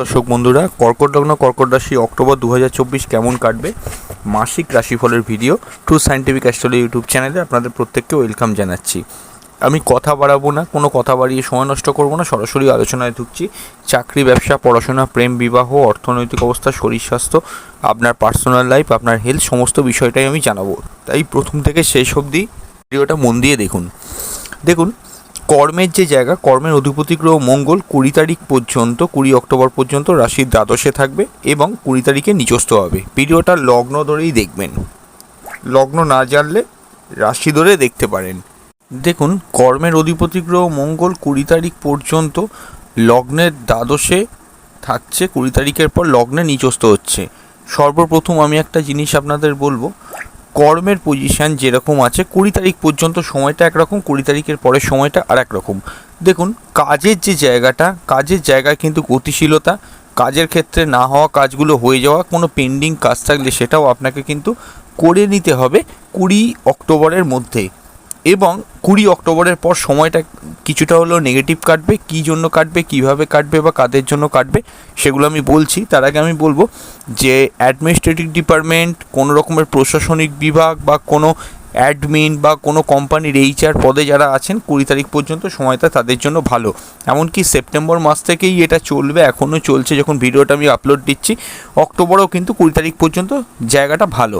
দর্শক বন্ধুরা, কর্কট লগ্ন, কর্কট রাশি, অক্টোবর দু হাজার চব্বিশ কেমন কাটবে? মাসিক রাশিফলের video true scientific astrology YouTube চ্যানেলে আপনাদের প্রত্যেককে ওয়েলকাম জানাচ্ছি। আমি কথা বাড়াবো না, কোনো কথা বাড়িয়ে সময় নষ্ট করব না, সরাসরি আলোচনায় ঢুকছি। চাকরি, ব্যবসা, পড়াশোনা, প্রেম, বিবাহ, অর্থনৈতিক অবস্থা, শরীর স্বাস্থ্য, আপনার পার্সোনাল লাইফ আপনার হেলথ সমস্ত বিষয়টাই আমি জানাব। তাই প্রথম থেকে শেষ অবধি ভিডিওটা মন দিয়ে দেখুন। দেখুন কর্মের যে জায়গা, কর্মের অধিপতি গ্রহ মঙ্গল কুড়ি তারিখ পর্যন্ত, কুড়ি অক্টোবর পর্যন্ত রাশির দ্বাদশে থাকবে এবং কুড়ি তারিখে নিচস্থ হবে। ভিডিওটা লগ্ন ধরেই দেখবেন। লগ্ন না জানলে রাশি ধরে দেখতে পারেন। দেখুন, কর্মের অধিপতি গ্রহ মঙ্গল কুড়ি তারিখ পর্যন্ত লগ্নের দ্বাদশে থাকছে, কুড়ি তারিখের পর লগ্নে নিচস্থ হচ্ছে। সর্বপ্রথম আমি একটা জিনিস আপনাদের বলব কর্মের পজিশান যেরকম আছে, কুড়ি তারিখ পর্যন্ত সময়টা একরকম, কুড়ি তারিখের পরের সময়টা আর একরকম দেখুন, কাজের যে জায়গাটা, কাজের জায়গায় কিন্তু গতিশীলতা, কাজের ক্ষেত্রে না হওয়া কাজগুলো হয়ে যাওয়া, কোনো পেন্ডিং কাজ থাকলে সেটাও আপনাকে কিন্তু করে নিতে হবে কুড়ি অক্টোবরের মধ্যে। এবং কুড়ি অক্টোবরের পর সময়টা কিছুটা হলেও নেগেটিভ কাটবে, কী জন্য কাটবে, কীভাবে কাটবে বা কাদের জন্য কাটবে, সেগুলো আমি বলছি। তার আগে আমি বলব যে অ্যাডমিনিস্ট্রেটিভ ডিপার্টমেন্ট কোনো রকমের প্রশাসনিক বিভাগ বা কোনো অ্যাডমিন বা কোনো কোম্পানির এইচআর পদে যারা আছেন, কুড়ি তারিখ পর্যন্ত সময়টা তাদের জন্য ভালো। এমনকি সেপ্টেম্বর মাস থেকেই এটা চলবে, এখনও চলছে। যখন ভিডিওটা আমি আপলোড দিচ্ছি, অক্টোবরেও কিন্তু কুড়ি তারিখ পর্যন্ত জায়গাটা ভালো।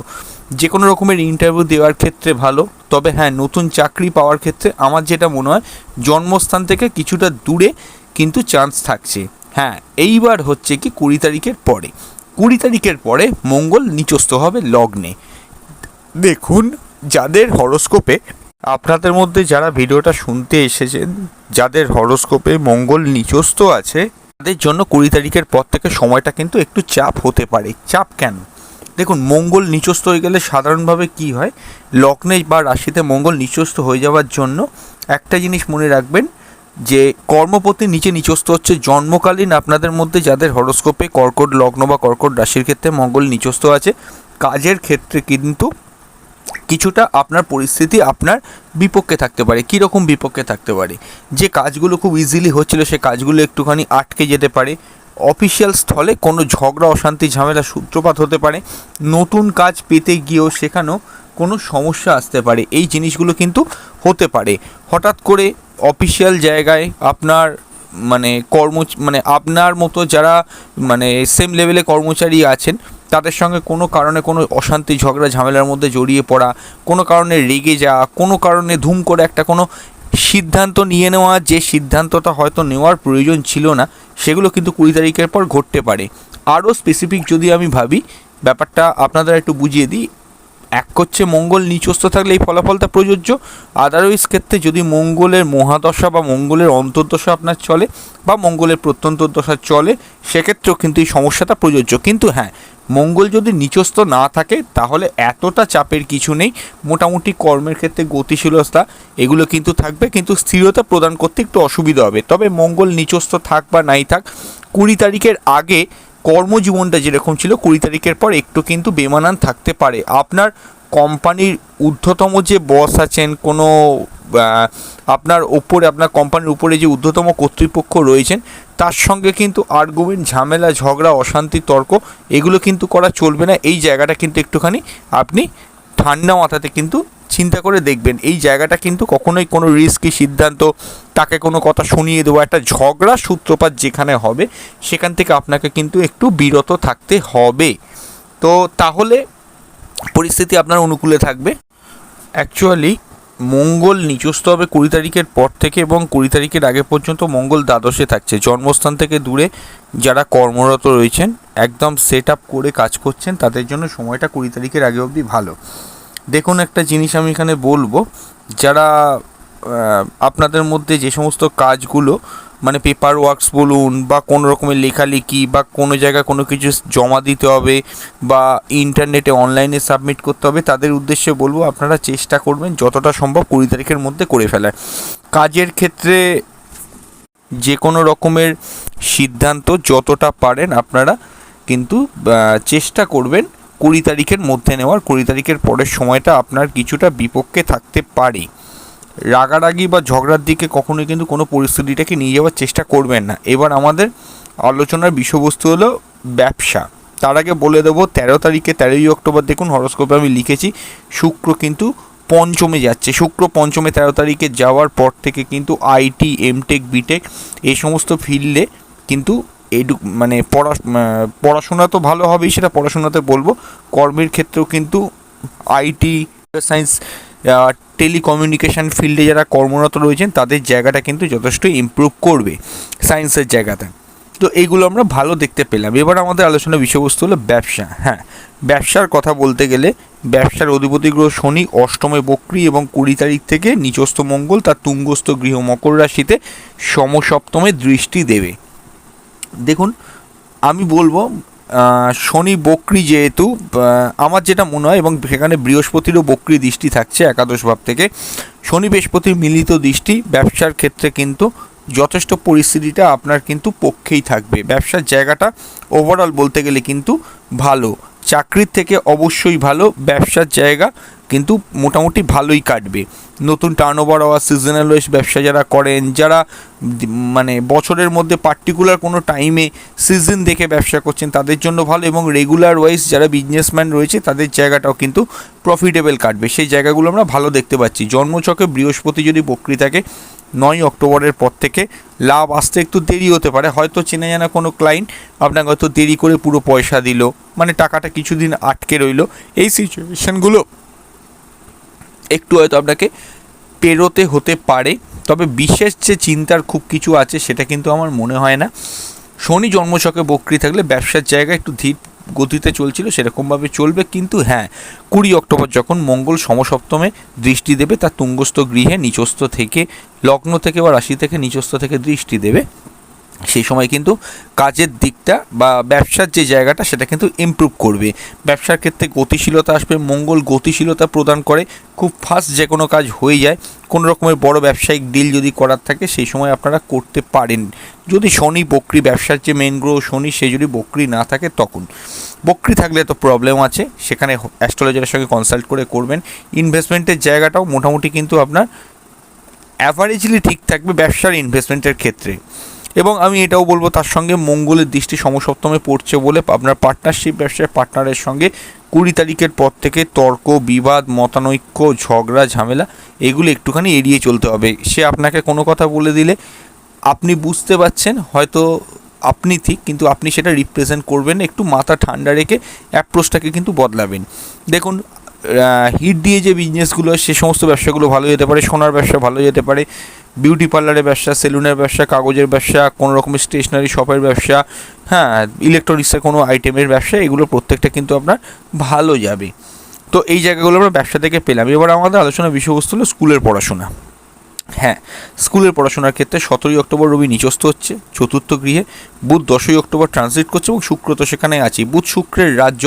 যে কোনো রকমের ইন্টারভিউ দেওয়ার ক্ষেত্রে ভালো, তবে হ্যাঁ নতুন চাকরি পাওয়ার ক্ষেত্রে আমার যেটা মনে হয়, জন্মস্থান থেকে কিছুটা দূরে কিন্তু চান্স থাকছে। হ্যাঁ এইবার হচ্ছে কি কুড়ি তারিখের পরে। কুড়ি তারিখের পরে মঙ্গল নিচস্থ হবে লগ্নে। দেখুন, যাদের হরোস্কোপে, আপনাদের মধ্যে যারা ভিডিওটা শুনতে এসেছেন, যাদের হরোস্কোপে মঙ্গল নিচস্থ আছে, তাদের জন্য কুড়ি তারিখের পর থেকে সময়টা কিন্তু একটু চাপ হতে পারে। চাপ কেন? দেখুন, মঙ্গল নিচস্থ হয়ে গেলে সাধারণভাবে কি হয়? লগ্নে বা রাশিতে মঙ্গল নিচস্থ হয়ে যাওয়ার জন্য একটা জিনিস মনে রাখবেন, যে কর্মপতি নিচে নিচস্থ হচ্ছে। জন্মকালীন আপনাদের মধ্যে যাদের হরোস্কোপে কর্কট লগ্ন বা কর্কট রাশির ক্ষেত্রে মঙ্গল নিচস্থ আছে, কাজের ক্ষেত্রে কিন্তু কিছুটা আপনার পরিস্থিতি আপনার বিপক্ষে থাকতে পারে। কীরকম বিপক্ষে থাকতে পারে? যে কাজগুলো খুব ইজিলি হচ্ছিল, সে কাজগুলো একটুখানি আটকে যেতে পারে। অফিসিয়াল স্থলে কোনো ঝগড়া, অশান্তি, ঝামেলা সূত্রপাত হতে পারে। নতুন কাজ পেতে গিয়েও সেখানেও কোনো সমস্যা আসতে পারে। এই জিনিসগুলো কিন্তু হতে পারে। হঠাৎ করে অফিসিয়াল জায়গায় আপনার মানে কর্ম মানে আপনার মতো যারা মানে সেম লেভেলে কর্মচারী আছেন, তাদের সঙ্গে কোনো কারণে কোনো অশান্তি, ঝগড়া, ঝামেলার মধ্যে জড়িয়ে পড়া, কোনো কারণে রেগে যাওয়া, কোনো কারণে ধুম করে একটা কোনো সিদ্ধান্ত নিয়ে নেওয়া, যে সিদ্ধান্তটা হয়তো নেওয়ার প্রয়োজন ছিল না, সেগুলো কিন্তু কুড়ি তারিখের পর ঘটতে পারে। আরও স্পেসিফিক যদি আমি ভাবি, ব্যাপারটা আপনাদের একটু বুঝিয়ে দিই। এক হচ্ছে মঙ্গল, নিচস্থ থাকলে এই ফলাফলটা প্রযোজ্য। আদারওয়াইজ ক্ষেত্রে যদি মঙ্গলের মহাদশা বা মঙ্গলের অন্তর্দশা আপনার চলে বা মঙ্গলের প্রত্যন্তর দশা চলে, সেক্ষেত্রেও কিন্তু এই সমস্যাটা প্রযোজ্য। কিন্তু হ্যাঁ মঙ্গল যদি নিচস্থ না থাকে, তাহলে এতটা চাপের কিছু নেই। মোটামুটি কর্মের ক্ষেত্রে গতিশীলতা এগুলো কিন্তু থাকবে, কিন্তু স্থিরতা প্রদান করতে একটু অসুবিধা হবে। তবে মঙ্গল নিচস্থ থাক বা নাই থাক, কুড়ি তারিখের আগে কর্মজীবনটা যেরকম ছিল, কুড়ি তারিখের পর একটু কিন্তু বেমানান থাকতে পারে। আপনার কোম্পানির ঊর্ধ্বতম যে বস আছেন, কোনো আপনার ওপরে, আপনার কোম্পানির উপরে যে ঊর্ধ্বতম কর্তৃপক্ষ রয়েছেন, তার সঙ্গে কিন্তু আর্গুমেন্ট ঝামেলা, ঝগড়া, অশান্তি, তর্ক, এগুলো কিন্তু করা চলবে না। এই জায়গাটা কিন্তু একটুখানি আপনি ঠান্ডা মাথাতে কিন্তু চিন্তা করে দেখবেন, এই জায়গাটা কিন্তু কখনোই কোনো রিস্কি সিদ্ধান্ত, তাকে কোনো কথা শুনিয়ে দেওয়া, একটা ঝগড়া সূত্রপাত যেখানে হবে, সেখান থেকে আপনাকে কিন্তু একটু বিরত থাকতে হবে। তো তাহলে পরিস্থিতি আপনার অনুকূলে থাকবে। অ্যাকচুয়ালি মঙ্গল নিচস্থ হবে কুড়ি তারিখের পর থেকে এবং কুড়ি তারিখের আগে পর্যন্ত মঙ্গল দ্বাদশে থাকছে। জন্মস্থান থেকে দূরে যারা কর্মরত রয়েছেন, একদম সেট আপ করে কাজ করছেন, তাদের জন্য সময়টা কুড়ি তারিখের আগে অবধি ভালো। দেখুন একটা জিনিস আমি এখানে বলব, যারা আপনাদের মধ্যে যে সমস্ত কাজগুলো মানে পেপার ওয়ার্কস বলুন বা কোনো রকমের লেখালেখি বা কোনো জায়গায় কোনো কিছু জমা দিতে হবে বা ইন্টারনেটে অনলাইনে সাবমিট করতে হবে, তাদের উদ্দেশ্যে বলব আপনারা চেষ্টা করবেন যতটা সম্ভব কুড়ি তারিখের মধ্যে করে ফেলার। কাজের ক্ষেত্রে যে কোনো রকমের সিদ্ধান্ত যতটা পারেন আপনারা কিন্তু চেষ্টা করবেন কুড়ি তারিখের মধ্যে নেওয়ার, কুড়ি তারিখের পরের সময়টা আপনার কিছুটা বিপক্ষে থাকতে পারে। রাগারাগি বা ঝগড়ার দিকে কখনোই কিন্তু কোনো পরিস্থিতিটাকে নিয়ে যাওয়ার চেষ্টা করবেন না। এবার আমাদের আলোচনার বিষয়বস্তু হলো ব্যবসা। তার আগে বলে দেবো, তেরো তারিখে তেরোই অক্টোবর দেখুন, হরস্কোপে আমি লিখেছি, শুক্র কিন্তু পঞ্চমে যাচ্ছে। শুক্র পঞ্চমে তেরো তারিখে যাওয়ার পর থেকে কিন্তু আইটি, এমটেক, বিটেক এই সমস্ত ফিল্ডে কিন্তু এডু মানে পড়া পড়াশোনা তো ভালো হবেই, সেটা পড়াশোনাতে বলব। কর্মের ক্ষেত্রেও কিন্তু আইটি সায়েন্স টেলিকমিউনিকেশন ফিল্ডে যারা কর্মরত রয়েছেন, তাদের জায়গাটা কিন্তু যথেষ্ট ইমপ্রুভ করবে সায়েন্সের জায়গাটা। তো এইগুলো আমরা ভালো দেখতে পেলাম। এবার আমাদের আলোচনার বিষয়বস্তু হলো ব্যবসা। হ্যাঁ ব্যবসার কথা বলতে গেলে, ব্যবসার অধিপতি গ্রহ শনি, অষ্টমে বক্রী এবং কুড়ি তারিখ থেকে নিচস্থ মঙ্গল, তার তুঙ্গস্থ গৃহ মকর রাশিতে সমসপ্তমে দৃষ্টি দেবে। দেখুন, আমি বলব শনি বক্রি যেহেতু আমার যেটা মনে হয় এবং সেখানে বৃহস্পতিরও বক্রি দৃষ্টি থাকছে একাদশ ভাব থেকে, শনি বৃহস্পতির মিলিত দৃষ্টি ব্যবসার ক্ষেত্রে কিন্তু যথেষ্ট পরিস্থিতিটা আপনার কিন্তু পক্ষেই থাকবে। ব্যবসার জায়গাটা ওভারঅল বলতে গেলে কিন্তু ভালো। চাকরির থেকে অবশ্যই ভালো, ব্যবসার জায়গা কিন্তু মোটামুটি ভালোই কাটবে। নতুন টার্ন ওভার হওয়া সিজনাল ওয়েস ব্যবসা যারা করেন, যারা মানে বছরের মধ্যে পার্টিকুলার কোনো টাইমে সিজন দেখে ব্যবসা করছেন, তাদের জন্য ভালো এবং রেগুলার ওয়াইজ যারা বিজনেসম্যান রয়েছে, তাদের জায়গাটাও কিন্তু প্রফিটেবল কাটবে। সেই জায়গাগুলো আমরা ভালো দেখতে পাচ্ছি। জন্মচকে বৃহস্পতি যদি বকরি থাকে নয় অক্টোবরের পর থেকে লাভ আসতে একটু দেরি হতে পারে। হয়তো চেনা জানা কোনো ক্লায়েন্ট আপনাকে হয়তো দেরি করে পুরো পয়সা দিল মানে টাকাটা কিছুদিন আটকে রইল। এই সিচুয়েশানগুলো একটু হয়তো আপনাকে পেরোতে হতে পারে। তবে বিশেষ যে চিন্তার খুব কিছু আছে সেটা কিন্তু আমার মনে হয় না। শনি জন্মছকে বক্রি থাকলে ব্যবসার জায়গা একটু ধীর গতিতে চলছিল, সেরকমভাবে চলবে। কিন্তু হ্যাঁ কুড়ি অক্টোবর যখন মঙ্গল সমসপ্তমে দৃষ্টি দেবে তার তুঙ্গস্থ গৃহে নিচস্থ থেকে, লগ্ন থেকে বা রাশি থেকে নিচস্থ থেকে দৃষ্টি দেবে। সেই সময় কিন্তু কাজের দিকটা বা ব্যবসার যে জায়গাটা সেটা কিন্তু ইমপ্রুভ করবে। ব্যবসার ক্ষেত্রে গতিশীলতা আসবে, মঙ্গল গতিশীলতা প্রদান করে, খুব ফাস্ট যে কোনো কাজ হয়ে যায়। কোনো রকমের বড় ব্যবসায়িক ডিল যদি করার থাকে, সেই সময় আপনারা করতে পারেন। যদি শনি বকরি ব্যবসার যে মেন গ্রহ শনি সে যদি বকরি না থাকে, তখন। বকরি থাকলে তো প্রবলেম আছে, সেখানে অ্যাস্ট্রোলজারের সঙ্গে কনসাল্ট করে করবেন। ইনভেস্টমেন্টের জায়গাটাও মোটামুটি কিন্তু আপনার অ্যাভারেজলি ঠিক থাকবে ব্যবসার ইনভেস্টমেন্টের ক্ষেত্রে। এবং আমি এটাও বলব তার সঙ্গে মঙ্গলের দৃষ্টি সমসপ্তমে পড়ছে বলে আপনার পার্টনারশিপ ব্যবসার পার্টনারের সঙ্গে কুড়ি তারিখের পর থেকে তর্ক, বিবাদ, মতানৈক্য, ঝগড়া, ঝামেলা, এগুলো একটুখানি এড়িয়ে চলতে হবে। সে আপনাকে কোনো কথা বলে দিলে আপনি বুঝতে পারছেন, হয়তো আপনি ঠিক, কিন্তু আপনি সেটা রিপ্রেজেন্ট করবেন, একটু মাথা ঠান্ডা রেখে অ্যাপ্রোচটাকে কিন্তু বদলাবেন। দেখুন হিট দিয়ে যে বিজনেসগুলো সে সমস্ত ব্যবসাগুলো ভালো যেতে পারে, সোনার ব্যবসা ভালো যেতে পারে বিউটি পার্লারের ব্যবসা সেলুনের ব্যবসা, কাগজের ব্যবসা, কোনো রকমের স্টেশনারি শপের ব্যবসা হ্যাঁ ইলেকট্রনিক্সের কোনো আইটেমের ব্যবসা, এগুলো প্রত্যেকটা কিন্তু আপনার ভালো যাবে। তো এই জায়গাগুলো আমরা ব্যবসা থেকে পেলাম। এবার আমাদের আলোচনার বিষয়বস্তু হলো স্কুলের পড়াশোনা। হ্যাঁ স্কুলের পড়াশোনার ক্ষেত্রে সতেরোই অক্টোবর রবি নিচস্থ হচ্ছে, চতুর্থ গৃহে বুধ দশই অক্টোবর ট্রানজিট করছে এবং শুক্র তো সেখানে আছে। বুধ শুক্রের রাজ্য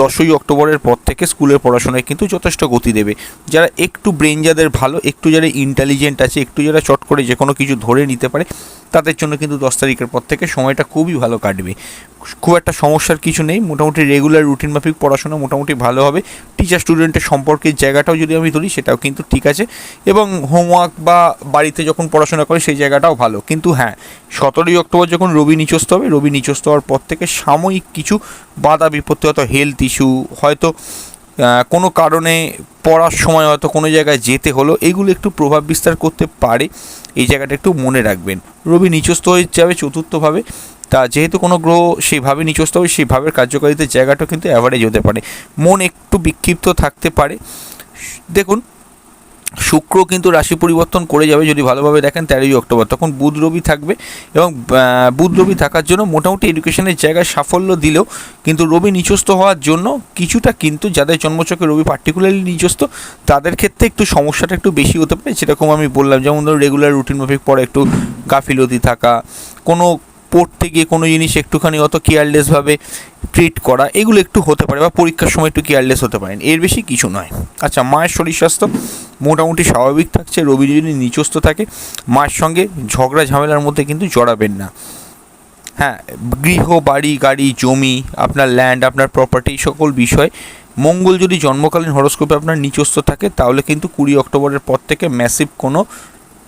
দশই অক্টোবরের পর থেকে স্কুলের পড়াশোনায় কিন্তু যথেষ্ট গতি দেবে। যারা একটু ব্রেন যাদের ভালো, একটু যারা ইন্টেলিজেন্ট আছে, একটু যারা চট করে যে কোনো কিছু ধরে নিতে পারে তাদের জন্য কিন্তু দশ তারিখের পর থেকে সময়টা খুবই ভালো কাটবে। খুব একটা সমস্যার কিছু নেই, মোটামুটি রেগুলার রুটিন মাফিক পড়াশোনা মোটামুটি ভালো হবে। টিচার স্টুডেন্টের সম্পর্কের জায়গাটাও যদি আমি ধরি সেটাও কিন্তু ঠিক আছে। এবং হোমওয়ার্ক বা বাড়িতে যখন পড়াশোনা করে সেই জায়গাটাও ভালো। কিন্তু হ্যাঁ সতেরোই অক্টোবর যখন রবি নিচস্ত হবে, রবি নিচস্ত হওয়ার পর থেকে সাময়িক কিছু বাধা বিপত্তি, হয়তো হেলথ ইস্যু হয়তো কোনো কারণে পড়ার সময় হয়তো কোনো জায়গায় যেতে হলো, এগুলো একটু প্রভাব বিস্তার করতে পারে। এই জায়গাটা একটু মনে রাখবেন। রবি নিচস্থ হয়ে যাবে চতুর্থভাবে। তা যেহেতু কোনো গ্রহ সেইভাবে নিচস্থ হবে সেইভাবে কার্যকারিতার জায়গাটাও কিন্তু অ্যাভারেজ হতে পারে। মন একটু বিক্ষিপ্ত থাকতে পারে। দেখুন শুক্র কিন্তু রাশি পরিবর্তন করে যাবে, যদি ভালোভাবে দেখেন তেরোই অক্টোবর, তখন বুধ রবি থাকবে এবং বুধ রবি থাকার জন্য মোটামুটি এডুকেশনের জায়গায় সাফল্য দিলেও কিন্তু রবি নিচস্থ হওয়ার জন্য কিছুটা কিন্তু যাদের জন্মচকে রবি পার্টিকুলারলি নিচস্থ, তাদের ক্ষেত্রে একটু সমস্যাটা একটু বেশি হতে পারে। যেরকম আমি বললাম, যেমন ধরো রেগুলার রুটিন মাফিক পরে একটু গাফিলতি থাকা, কোনো পড়তে গিয়ে কোনো জিনিস একটুখানি অত কেয়ারলেসভাবে ট্রিট করা, এগুলো একটু হতে পারে বা পরীক্ষার সময় একটু কেয়ারলেস হতে পারেন। এর বেশি কিছু নয়। আচ্ছা মায়ের শরীর স্বাস্থ্য মোটামুটি স্বাভাবিক থাকছে, রবি যদি নিচস্থ থাকে, মায়ের সঙ্গে ঝগড়া ঝামেলার মধ্যে কিন্তু জড়াবেন না। হ্যাঁ গৃহ, বাড়ি, গাড়ি, জমি, আপনার ল্যান্ড আপনার প্রপার্টি সকল বিষয়। মঙ্গল যদি জন্মকালীন হরস্কোপে আপনার নিচস্থ থাকে, তাহলে কিন্তু কুড়ি অক্টোবরের পর থেকে ম্যাসিভ কোনো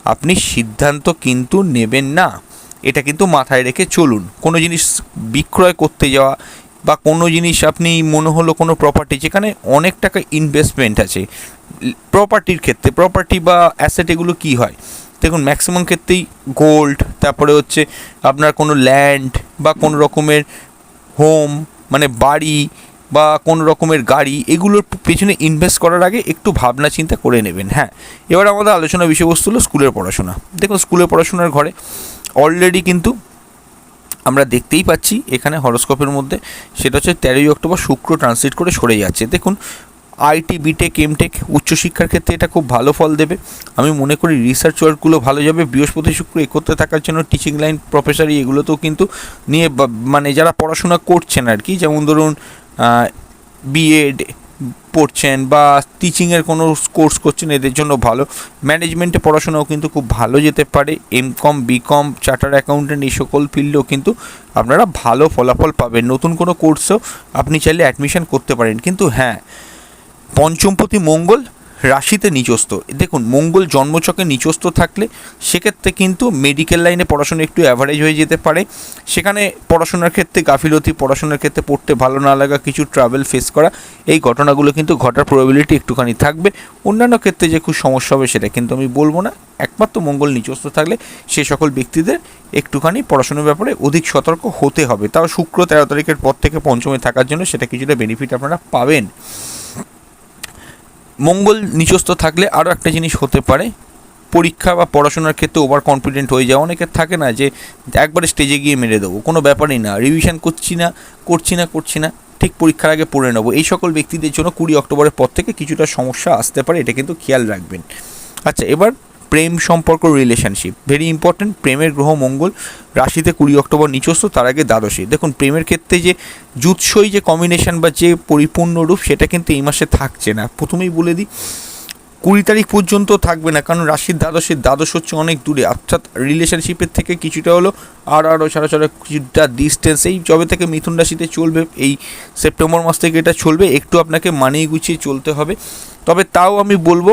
আপনি সিদ্ধান্ত কিন্তু নেবেন না। এটা কিন্তু মাথায় রেখে চলুন। কোনো জিনিস বিক্রয় করতে যাওয়া বা কোনো জিনিস আপনি মনে হলো কোনো প্রপার্টি যেখানে অনেক টাকা ইনভেস্টমেন্ট আছে প্রপার্টির ক্ষেত্রে প্রপার্টি বা অ্যাসেট এগুলো কী হয়? দেখুন ম্যাক্সিমাম ক্ষেত্রেই গোল্ড তারপরে হচ্ছে আপনার কোনো ল্যান্ড বা কোনো রকমের হোম মানে বাড়ি বা কোনো রকমের গাড়ি, এগুলোর পেছনে ইনভেস্ট করার আগে একটু ভাবনা চিন্তা করে নেবেন হ্যাঁ। এবার আমাদের আলোচনা বিষয়বস্তু হলো স্কুলের পড়াশোনা। দেখুন স্কুলের পড়াশোনার ঘরে অলরেডি কিন্তু আমরা দেখতেই পাচ্ছি এখানে হরস্কোপের মধ্যে, সেটা হচ্ছে তেরোই অক্টোবর শুক্র ট্রান্সলেট করে সরে যাচ্ছে। দেখুন আইটি বিটেক এমটেক উচ্চশিক্ষার ক্ষেত্রে এটা খুব ভালো ফল দেবে। আমি মনে করি রিসার্চ ওয়ার্কগুলো ভালো যাবে। বৃহস্পতি শুক্র একত্রে থাকার জন্য টিচিং লাইন প্রফেসরি এগুলোতেও কিন্তু নিয়ে মানে যারা পড়াশোনা করছেন আর কি, যেমন ধরুন বিএড পড়ছেন বা টিচিংয়ের কোনো কোর্স করছেন, এদের জন্য ভালো। ম্যানেজমেন্টে পড়াশোনাও কিন্তু খুব ভালো যেতে পারে। M com B com charter accountant এই সকল ফিল্ডেও কিন্তু আপনারা ভালো ফলাফল পাবেন। নতুন কোনো কোর্সেও আপনি চাইলে অ্যাডমিশন করতে পারেন। কিন্তু হ্যাঁ পঞ্চমপতি মঙ্গল রাশিতে নিচস্থ দেখুন, মঙ্গল জন্মচকে নিচস্থ থাকলে সেক্ষেত্রে কিন্তু মেডিকেল লাইনে পড়াশোনা একটু অ্যাভারেজ হয়ে যেতে পারে। সেখানে পড়াশোনার ক্ষেত্রে গাফিলতি, পড়াশোনার ক্ষেত্রে পড়তে ভালো না লাগা, কিছু ট্রাভেল ফেস করা, এই ঘটনাগুলো কিন্তু ঘটার প্রবাবিলিটি একটুখানি থাকবে। অন্যান্য ক্ষেত্রে যে খুব সমস্যা হবে সেটা কিন্তু আমি বলব না। একমাত্র মঙ্গল নিচস্থ থাকলে সে সকল ব্যক্তিদের একটুখানি পড়াশোনার ব্যাপারে অধিক সতর্ক হতে হবে। তাও শুক্র তেরো তারিখের পর থেকে পঞ্চমে থাকার জন্য সেটা কিছুটা বেনিফিট আপনারা পাবেন। মঙ্গল নিচস্থ থাকলে আরও একটা জিনিস হতে পারে। পরীক্ষা বা পড়াশোনার ক্ষেত্রে ওভার কনফিডেন্ট হয়ে যাওয়া অনেকের থাকে না যে একবারে স্টেজে গিয়ে মেরে দেবো, কোনো ব্যাপারই না। রিভিশন করছি না করছি না করছি না, ঠিক পরীক্ষার আগে পড়ে নেব। এই সকল ব্যক্তিদের জন্য কুড়ি অক্টোবরের পর থেকে কিছুটা সমস্যা আসতে পারে, এটা কিন্তু খেয়াল রাখবেন। আচ্ছা এবার প্রেম সম্পর্ক রিলেশনশিপ ভেরি ইম্পর্ট্যান্ট প্রেমের গ্রহ মঙ্গল, রাশিতে কুড়ি অক্টোবর নিচস্থ, তার আগে দ্বাদশী। দেখুন, প্রেমের ক্ষেত্রে যে জুৎসই যে কম্বিনেশন বা যে পরিপূর্ণ রূপ, সেটা কিন্তু এই মাসে থাকছে না। প্রথমেই বলে দিই, কুড়ি তারিখ পর্যন্ত থাকবে না, কারণ রাশির দ্বাদশের দ্বাদশ হচ্ছে অনেক দূরে। অর্থাৎ রিলেশনশিপের থেকে কিছুটা হলো আর আরও ছাড়া ছাড়া কিছুটা ডিস্টেন্স এই জবে থেকে মিথুন রাশিতে চলবে, এই সেপ্টেম্বর মাস থেকে এটা চলবে। একটু আপনাকে মানিয়ে গুছিয়ে চলতে হবে। তবে তাও আমি বলব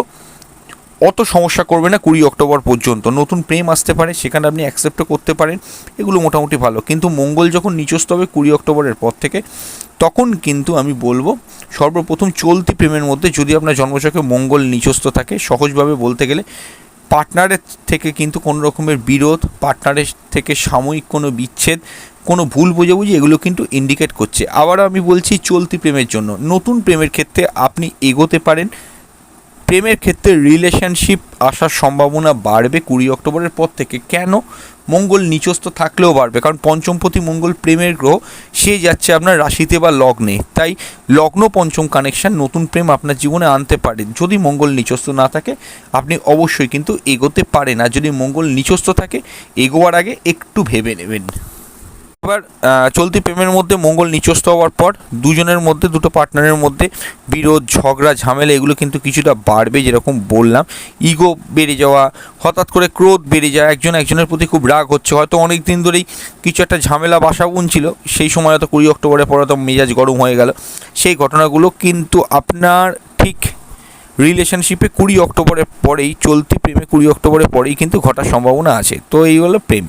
অত সমস্যা করবে না কুড়ি অক্টোবর পর্যন্ত। নতুন প্রেম আসতে পারে, সেখানে আপনি অ্যাকসেপ্টও করতে পারেন, এগুলো মোটামুটি ভালো। কিন্তু মঙ্গল যখন নিচস্থ হবে কুড়ি অক্টোবরের পর থেকে, তখন কিন্তু আমি বলব, সর্বপ্রথম চলতি প্রেমের মধ্যে যদি আপনার জন্মচকে মঙ্গল নিচস্থ থাকে, সহজভাবে বলতে গেলে পার্টনারের থেকে কিন্তু কোনো রকমের বিরোধ, পার্টনারের থেকে সাময়িক কোনো বিচ্ছেদ, কোনো ভুল বোঝাবুঝি, এগুলো কিন্তু ইন্ডিকেট করছে। আবারও আমি বলছি চলতি প্রেমের জন্য। নতুন প্রেমের ক্ষেত্রে আপনি এগোতে পারেন প্রেমের ক্ষেত্রে রিলেশনশিপ আসার সম্ভাবনা বাড়বে কুড়ি অক্টোবরের পর থেকে। কেন? মঙ্গল নিচস্থ থাকলেও বাড়বে, কারণ পঞ্চমপতি মঙ্গল প্রেমের গ্রহ, সে যাচ্ছে আপনার রাশিতে বা লগ্নে। তাই লগ্ন পঞ্চম কানেকশন নতুন প্রেম আপনার জীবনে আনতে পারে। যদি মঙ্গল নিচস্থ না থাকে, আপনি অবশ্যই কিন্তু এগোতে পারেন। আর যদি মঙ্গল নিচস্থ থাকে, এগোয়ার আগে একটু ভেবে নেবেন। এবার চলতি প্রেমের মধ্যে মঙ্গল নিচস্থ হওয়ার পর দুজনের মধ্যে, দুটো পার্টনারের মধ্যে বিরোধ, ঝগড়া, ঝামেলা, এগুলো কিন্তু কিছুটা বাড়বে যেরকম বললাম। ইগো বেড়ে যাওয়া, হঠাৎ করে ক্রোধ বেড়ে যায়, একজন একজনের প্রতি খুব রাগ হচ্ছে। হয়তো অনেক দিন ধরেই কিছু একটা ঝামেলা বাসা বুনছিল, সেই সময় হয়তো কুড়ি অক্টোবরের পরে তো মেজাজ গরম হয়ে গেল। সেই ঘটনাগুলো কিন্তু আপনার ঠিক রিলেশনশিপে কুড়ি অক্টোবরের পরেই, চলতি প্রেমে কুড়ি অক্টোবরের পরেই কিন্তু ঘটার সম্ভাবনা আছে। তো এই হলো প্রেম।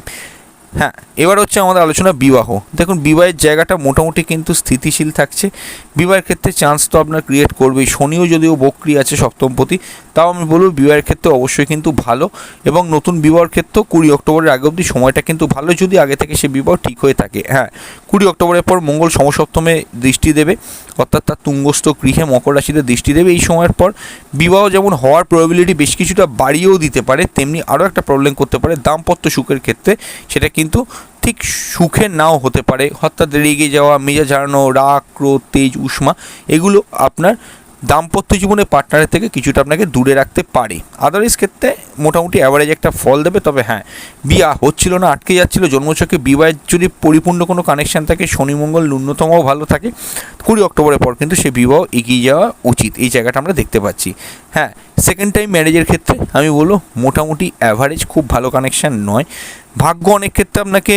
হ্যাঁ এবার হচ্ছে আমাদের আলোচনা বিবাহ। দেখুন, বিবাহের জায়গাটা মোটামুটি কিন্তু স্থিতিশীল থাকছে। বিবাহের ক্ষেত্রে চান্স তো আপনার ক্রিয়েট করবেই। শনিও যদিও বক্রি আছে সপ্তমপতি তাও আমি বলব বিবাহের ক্ষেত্রে অবশ্যই কিন্তু ভালো এবং নতুন বিবাহের ক্ষেত্রেও কুড়ি অক্টোবরের আগে অবধি সময়টা কিন্তু ভালো যদি আগে থেকে সে বিবাহ ঠিক হয়ে থাকে। হ্যাঁ কুড়ি অক্টোবরের পর মঙ্গল সমসপ্তমে দৃষ্টি দেবে, অর্থাৎ তার তুঙ্গস্থ গৃহে মকর রাশিতে দৃষ্টি দেবে এই সময়ের পর। বিবাহ যেমন হওয়ার প্রবাবিলিটি বেশ কিছুটা বাড়িয়েও দিতে পারে, তেমনি আরও একটা প্রবলেম করতে পারে দাম্পত্য সুখের ক্ষেত্রে। সেটা কিন্তু ঠিক সুখে নাও হতে পারে অর্থাৎ রেগে যাওয়া, মেজাজ হারানো, রাগ, ক্রোধ, তেজ, উষ্মা, এগুলো আপনার দাম্পত্য জীবনে পার্টনারের থেকে কিছুটা আপনাকে দূরে রাখতে পারে। আদারওয়াইজ ক্ষেত্রে মোটামুটি অ্যাভারেজ একটা ফল দেবে, তবে হ্যাঁ বিয়া হচ্ছিল না, আটকে যাচ্ছিল জন্মচকে বিবাহের যদি পরিপূর্ণ কোনো কানেকশন থাকে, শনি, মঙ্গল, ন্যূনতমও ভালো থাকে, কুড়ি অক্টোবরের পর কিন্তু সে বিবাহ এগিয়ে যাওয়া উচিত। এই জায়গাটা আমরা দেখতে পাচ্ছি। হ্যাঁ সেকেন্ড টাইম ম্যারেজের ক্ষেত্রে আমি বলব মোটামুটি অ্যাভারেজ খুব ভালো কানেকশন নয়। ভাগ্য অনেক ক্ষেত্রে আপনাকে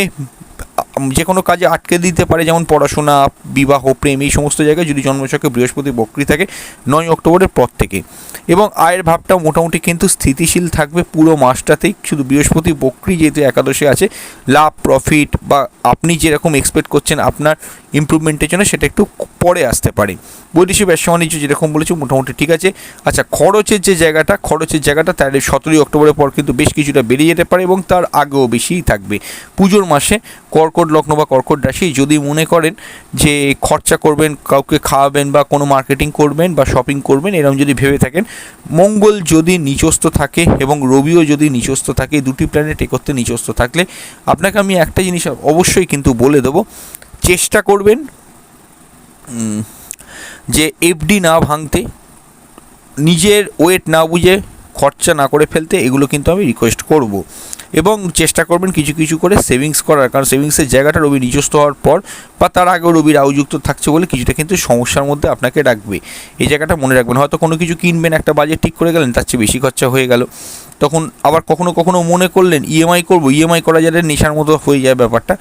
যে কোনো কাজে আটকে দিতে পারে, যেমন পড়াশোনা, বিবাহ, প্রেম, এই সমস্ত জায়গায় যদি জন্মছকে বৃহস্পতি বক্রি থাকে, নয় অক্টোবরের পর থেকে। এবং আয়ের ভাবটা মোটামুটি কিন্তু স্থিতিশীল থাকবে পুরো মাসটাতেই। শুধু বৃহস্পতি বক্রি যেহেতু একাদশে আছে, লাভ প্রফিট বা আপনি যেরকম এক্সপেক্ট করছেন, আপনার ইমপ্রুভমেন্টের জন্য সেটা একটু পরে আসতে পারে। বৈদেশিক ব্যবসা বাণিজ্য যেরকম বলেছি, মোটামুটি ঠিক আছে। আচ্ছা খরচের যে জায়গাটা, খরচের জায়গাটা তার সতেরোই অক্টোবরের পর কিন্তু বেশ কিছুটা বেরিয়ে যেতে পারে এবং তার আগেও বেশিই থাকবে। পুজোর মাসে কর্কট লগ্ন বা কর্কট রাশি যদি মনে করেন যে খরচা করবেন, কাউকে খাওয়াবেন বা কোনো মার্কেটিং করবেন বা শপিং করবেন, এরকম যদি ভেবে থাকেন, মঙ্গল যদি নিচস্থ থাকে এবং রবিও যদি নিচস্থ থাকে, দুটি প্ল্যানেট একত্রে নিচস্থ থাকলে, আপনাকে আমি একটা জিনিস অবশ্যই কিন্তু বলে দেবো চেষ্টা করবেন যে এফডি না ভাঙতে, নিজের ওয়েট না বুঝে খরচা না করে ফেলতে এগুলো কিন্তু আমি রিকোয়েস্ট করব। এবং চেষ্টা করবেন কিছু কিছু করে সেভিংস করার, কারণ সেভিংসের জায়গাটা রবি নিজস্ব হওয়ার পর বা তার আগেও রবির আউযুক্ত থাকছে বলে কিছুটা কিন্তু সমস্যার মধ্যে আপনাকে রাখবে। এই জায়গাটা মনে রাখবেন। হয়তো কোনো কিছু কিনবেন, একটা বাজেট ঠিক করে গেলেন, তার চেয়ে বেশি খরচা হয়ে গেল। তখন আবার কখনো কখনো মনে করলেন ইএমআই করব ইএমআই করা যাতে নেশার মতো হয়ে যায় ব্যাপারটা।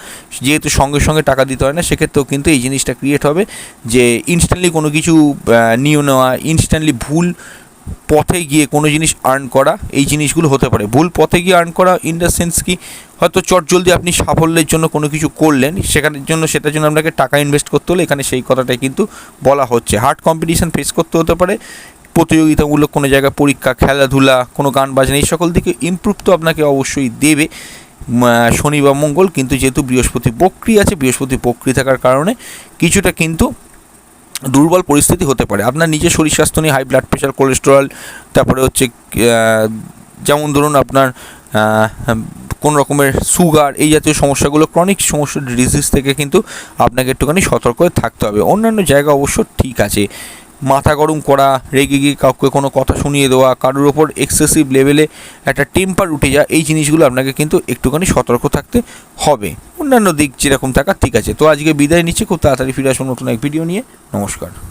যেহেতু সঙ্গে সঙ্গে টাকা দিতে হয় না, সেক্ষেত্রেও কিন্তু এই জিনিসটা ক্রিয়েট হবে যে ইনস্ট্যান্টলি কোনো কিছু নিয়ে নেওয়া ইনস্ট্যান্টলি ভুল পথে গিয়ে কোনো জিনিস আর্ন করা, এই জিনিসগুলো হতে পারে। ভুল পথে গিয়ে আর্ন করা ইন দ্য সেন্স কি, হয়তো চট জলদি আপনি সাফল্যের জন্য কোনো কিছু করলেন, সেখানের জন্য সেটার জন্য আপনাকে টাকা ইনভেস্ট করতে হলে এখানে সেই কথাটাই কিন্তু বলা হচ্ছে। হার্ড কম্পিটিশান ফেস করতে হতে পারে। প্রতিযোগিতামূলক কোনো জায়গায় পরীক্ষা, খেলাধুলা, কোনো গান বাজনা, এই সকল দিকে ইমপ্রুভ তো আপনাকে অবশ্যই দেবে শনি বা মঙ্গল, কিন্তু যেহেতু বৃহস্পতি বক্রি আছে, বৃহস্পতি বক্রি থাকার কারণে কিছুটা কিন্তু দুর্বল পরিস্থিতি হতে পারে। আপনার নিজের শরীর স্বাস্থ্য নিয়ে হাই ব্লাড প্রেশার কোলেস্টেরল তারপরে হচ্ছে যেমন ধরুন আপনার কোন রকমের সুগার এই জাতীয় সমস্যাগুলো ক্রনিক সমস্যা ডিজিজ থেকে কিন্তু আপনাকে একটুখানি সতর্ক থাকতে হবে। অন্যান্য জায়গা অবশ্য ঠিক আছে। মাথা গরম করা, রেগে গিয়ে কাউকে কোনো কথা শুনিয়ে দেওয়া, কারোর ওপর এক্সেসিভ লেভেলে একটা টেম্পার উঠে যাওয়া, এই জিনিসগুলো আপনাকে কিন্তু একটুখানি সতর্ক থাকতে হবে। অন্যান্য দিক যেরকম থাকা ঠিক আছে। তো আজকে বিদায় নিচ্ছি। খুব তাড়াতাড়ি ফিরে আসুন নতুন এক ভিডিও নিয়ে। নমস্কার।